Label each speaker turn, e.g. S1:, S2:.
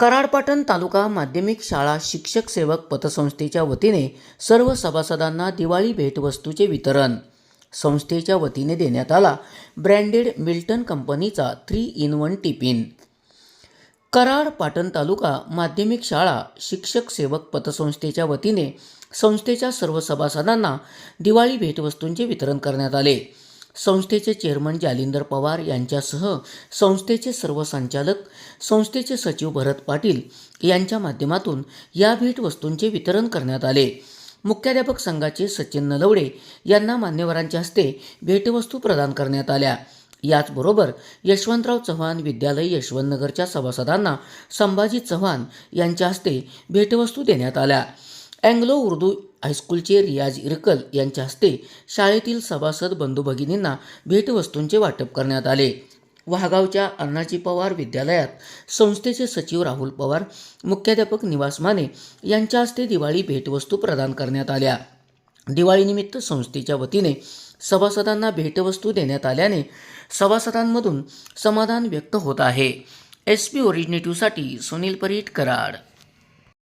S1: कराडपाटण तालुका माध्यमिक शाळा शिक्षक सेवक पतसंस्थेच्या वतीने सर्व सभासदांना दिवाळी भेटवस्तूचे वितरण. संस्थेच्या वतीने देण्यात आला ब्रँडेड मिल्टन कंपनीचा three in one tiffin Karad Patan तालुका माध्यमिक शाळा शिक्षक सेवक पतसंस्थेच्या वतीने संस्थेच्या सर्व सभासदांना दिवाळी भेटवस्तूंचे वितरण करण्यात आले. संस्थेचे चेअरमन जालिंदर पवार यांच्यासह संस्थेचे सर्व संचालक संस्थेचे सचिव भरत पाटील यांच्या माध्यमातून या भेटवस्तूंचे वितरण करण्यात आले. मुख्याध्यापक संघाचे सचिन नलवडे यांना मान्यवरांच्या हस्ते भेटवस्तू प्रदान करण्यात आल्या. याचबरोबर यशवंतराव चव्हाण विद्यालय यशवंतनगरच्या सभासदांना संभाजी चव्हाण यांच्या हस्ते भेटवस्तू देण्यात आल्या. अँग्लो उर्दू हायस्कूलचे रियाज इरकल यांच्या हस्ते शाळेतील सभासद बंधू भगिनींना भेटवस्तूंचे वाटप करण्यात आले. वाघावच्या अण्णाजी पवार विद्यालयात संस्थेचे सचिव राहुल पवार मुख्याध्यापक निवास माने यांच्या हस्ते दिवाळी भेटवस्तू प्रदान करण्यात आल्या. दिवाळीनिमित्त संस्थेच्या वतीने सभासदांना भेटवस्तू देण्यात आल्याने सभासदांमधून समाधान व्यक्त होत आहे. एस पी ओरिजिनेटिव्हसाठी सुनील परीट कराड.